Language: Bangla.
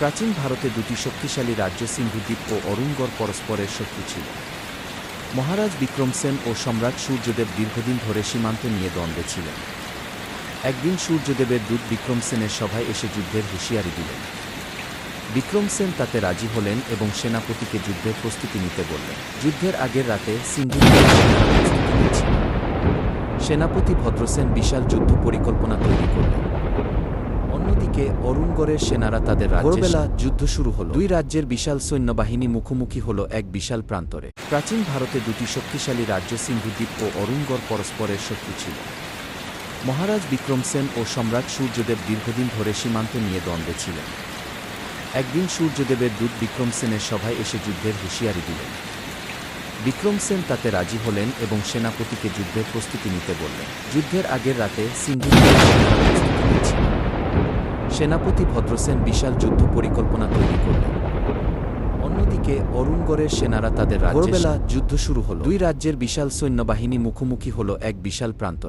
প্রাচীন ভারতে দুটি শক্তিশালী রাজ্য সিন্ধুদ্বীপ ও অরুণগড় পরস্পরের শত্রু ছিল। মহারাজ বিক্রম সেন ও সম্রাট সূর্যদেব দীর্ঘদিন ধরে সীমান্ত নিয়ে দ্বন্দ্বে ছিলেন। একদিন সূর্যদেবের দূত বিক্রম সেনের সভায় এসে যুদ্ধের হুঁশিয়ারি দিলেন। বিক্রম সেন তাতে রাজি হলেন এবং সেনাপতিকে যুদ্ধের প্রস্তুতি নিতে বললেন। যুদ্ধের আগের রাতে নিয়েছিল। সেনাপতি ভদ্রসেন বিশাল যুদ্ধ পরিকল্পনা অন্যদিকে অরুণগড়ের সেনারা তাদের ভোরবেলা যুদ্ধ শুরু হল। দুই রাজ্যের বিশাল সৈন্যবাহিনী মুখোমুখি হল এক বিশাল প্রান্তরে। প্রাচীন ভারতে দুটি শক্তিশালী রাজ্য সিন্ধুদ্বীপ ও অরুণগড় পরস্পরের শত্রু ছিল। মহারাজ বিক্রমসেন ও সম্রাট সূর্যদেব দীর্ঘদিন ধরে সীমান্ত নিয়ে দ্বন্দ্বে ছিলেন। একদিন সূর্যদেবের দূত বিক্রম সেনের সভায় এসে যুদ্ধের হুঁশিয়ারি দিলেন। বিক্রম সেন তাতে রাজি হলেন এবং সেনাপতিকে যুদ্ধের প্রস্তুতি নিতে বললেন। যুদ্ধের আগের রাতে নিয়েছিল। সেনাপতি ভদ্রসেন বিশাল যুদ্ধ পরিকল্পনা তৈরি করলেন। অন্যদিকে অরুণগড়ের সেনারা তাদের রাজ্যবেলা যুদ্ধ শুরু হল। দুই রাজ্যের বিশাল সৈন্যবাহিনী মুখোমুখি হল এক বিশাল প্রান্তরে।